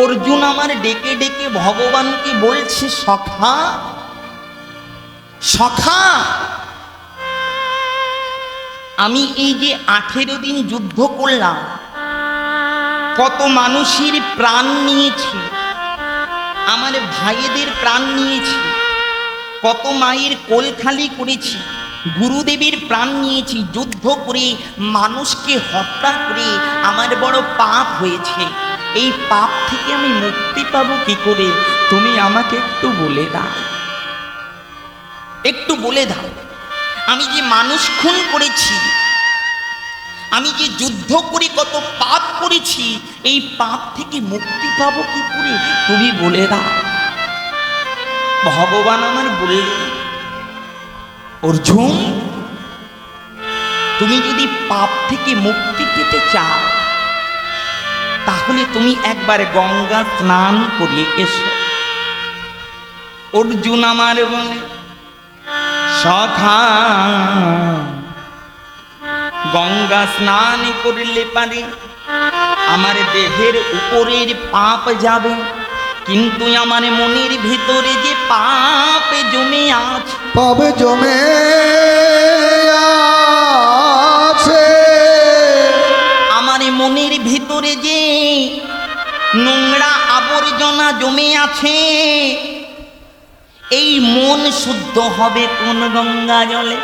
অর্জুন আমার ডেকে ডেকে ভগবানকে বলছে, সখা সখা, আমি এই যে আঠেরো দিন যুদ্ধ করলাম, কত মানুষের প্রাণ নিয়েছি, আমার ভাইয়েদের প্রাণ নিয়েছি, কত মায়ের কোল খালি করেছি, গুরুদেবের প্রাণ নিয়েছি, যুদ্ধ করে মানুষকে হত্যা করে আমার বড় পাপ হয়েছে। এই পাপ থেকে আমি মুক্তি পাবো কি করে? তুমি আমাকে একটু বলে দাও। একটু বলে দাও। আমি যে মানুষ খুন করেছি, আমি যে যুদ্ধ করে কত পাপ করেছি, এই পাপ থেকে মুক্তি পাবো কি করে? তুমি বলে দাও। ভগবান আমার বললেন অর্জুন, তুমি যদি পাপ থেকে মুক্তি পেতে চাও তাহলে তুমি একবার গঙ্গা স্নান করে এসো। অর্জুন আমার বলে, সখা, গঙ্গা স্নান করলে পারে, আমার দেহের উপরের পাপ যাবে, কিন্তু আমার মনের ভিতরে যে পাপ জমে আছে পাবে জমে নোংরা আবর্জনা জমে আছে। এই মন শুদ্ধ হবে কোন গঙ্গা জলে?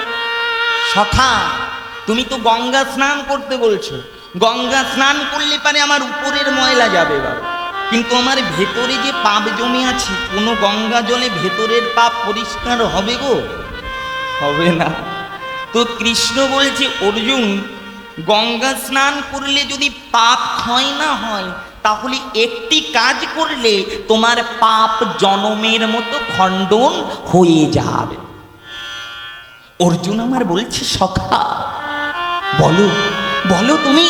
সখা, তুমি তো গঙ্গা স্নান করতে বলছো। গঙ্গা স্নান করলে পারে আমার উপরের ময়লা যাবে বাবা। কিন্তু আমার ভেতরে যে পাপ জমে আছে, কোনো গঙ্গা জলে ভেতরের পাপ পরিষ্কার হবে গো? হবে না। তো কৃষ্ণ বলছে, অর্জুন, গঙ্গা স্নান করলে যদি পাপ ক্ষয় না হয় তাহলে একটি কাজ করলে তোমার পাপ জনমের মতো খণ্ডন হয়ে যাবে। অর্জুন আমার বলছে, সখা, বলো বলো তুমি,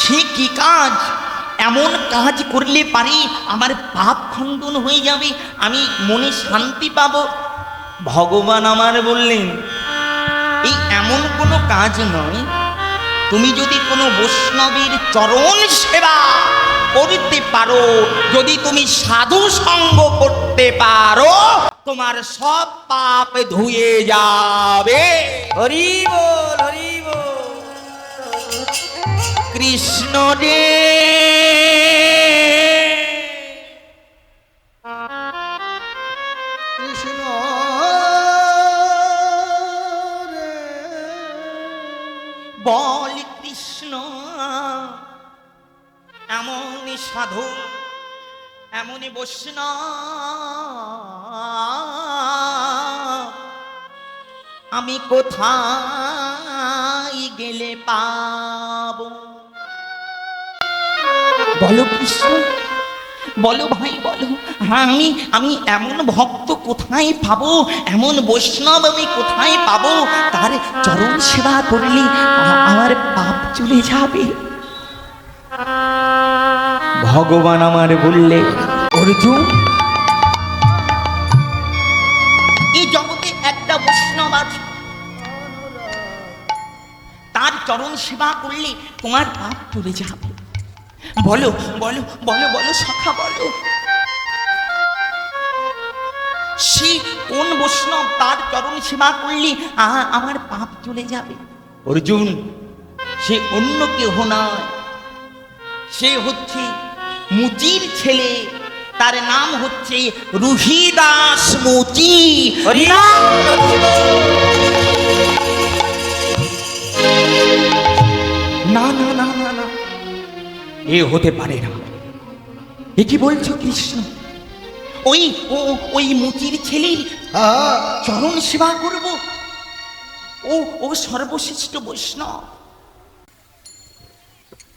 সে কি কাজ? এমন কাজ করলে পারি আমার পাপ খণ্ডন হয়ে যাবে, আমি মনে শান্তি পাবো। ভগবান আমার বললেন, এই এমন কোনো কাজ নয়, তুমি যদি কোনো বৈষ্ণবীর চরণ সেবা করতে পারো যদি তুমি সাধু সঙ্গ করতে পারো তোমার সব পাপ ধুয়ে যাবে। হরি বল হরি কৃষ্ণ রে। কৃষ্ণ রে। বল কৃষ্ণ। এমন সাধু, এমনই বৈষ্ণব। আমি কোথায় গেলে পাব? বলো কৃষ্ণ, বলো ভাই, বলো। হ্যাঁ আমি আমি এমন ভক্ত কোথায় পাবো? এমন বৈষ্ণব আমি কোথায় পাবো? তার চরণ সেবা করলে আমার পাপ চলে যাবে। ভগবান আমার বললে অর্জুন এই জগতে একটা বৈষ্ণব আছে। তার চরণ সেবা করলে তোমার পাপ চলে যাবে। বলো বলো বলো বলো সখা বলো। সে কোন বৈষ্ণব তার চরণ সেবা করলে আমার পাপ চলে যাবে? অর্জুন সে অন্য কেহ নয়। সে হচ্ছে মুচির ছেলে তার নাম হচ্ছে রুহিদাস মুচি। না না না না না। এ হতে পারে না। এ কি বলছো কৃষ্ণ? ওই ও ওই মুচির ছেলের হ্যাঁ, চরণ সেবা করব। ও ও সর্বশ্রেষ্ঠ বৈষ্ণব।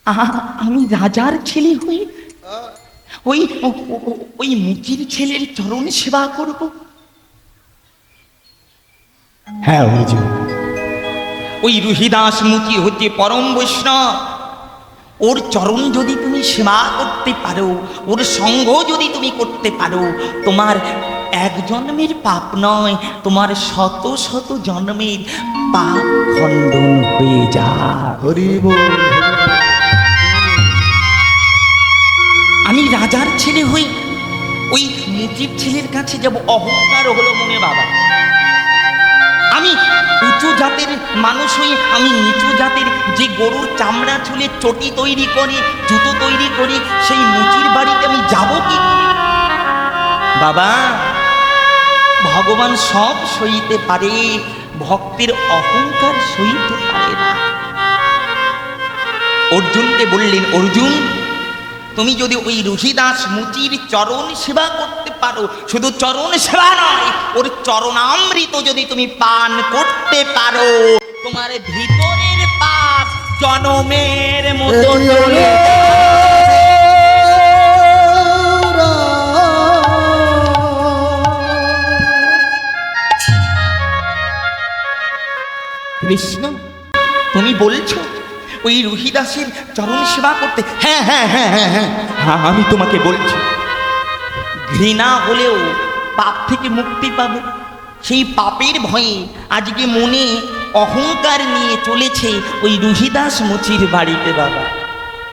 আহা, আমি রাজার ছেলে হই ওই ওই মুচির ছেলের চরণ সেবা করব। হ্যাঁ অর্জুন ওই রুহিদাস মুচি হচ্ছে পরম বৈষ্ণব ওর চরণ যদি তুমি সেবা করতে পারো ওর সঙ্গ যদি তুমি করতে পারো তোমার এক জন্মের পাপ নয় তোমার শত শত জন্মের পাপ খণ্ডন হয়ে যায় হরি আমি রাজার ছেলে হই। ওই মুচির ছেলের কাছে যাব, অহংকার হলো মনে বাবা। আমি উঁচু জাতের মানুষ হয়ে আমি নিচু জাতের যে গরুর চামড়া ছুলে চটি তৈরি করে, জুতো তৈরি করে, সেই মুচির বাড়িতে আমি যাব কি বাবা, ভগবান সব সইতে পারে, ভক্তের অহংকার সইতে পারে না। অর্জুনকে বললেন, অর্জুন তুমি যদি ওই রুহিদাস মুচির চরণ সেবা করতে পারো শুধু চরণ সেবা নয় ওর চরণামৃত যদি তুমি পান করতে পারো তোমার ভিতরের পাপ জনমের মতো চলে কৃষ্ণ তুমি বলছো ওই রুহিদাসের চরণ সেবা করতে। হ্যাঁ হ্যাঁ হ্যাঁ হ্যাঁ হ্যাঁ। হ্যাঁ আমি তোমাকে বলছি, ঘৃণা হলেও পাপ থেকে মুক্তি পাবে। সেই পাপের ভয়ে আজকে মনে অহংকার নিয়ে চলেছে ওই রুহিদাস মুচির বাড়িতে বাবা।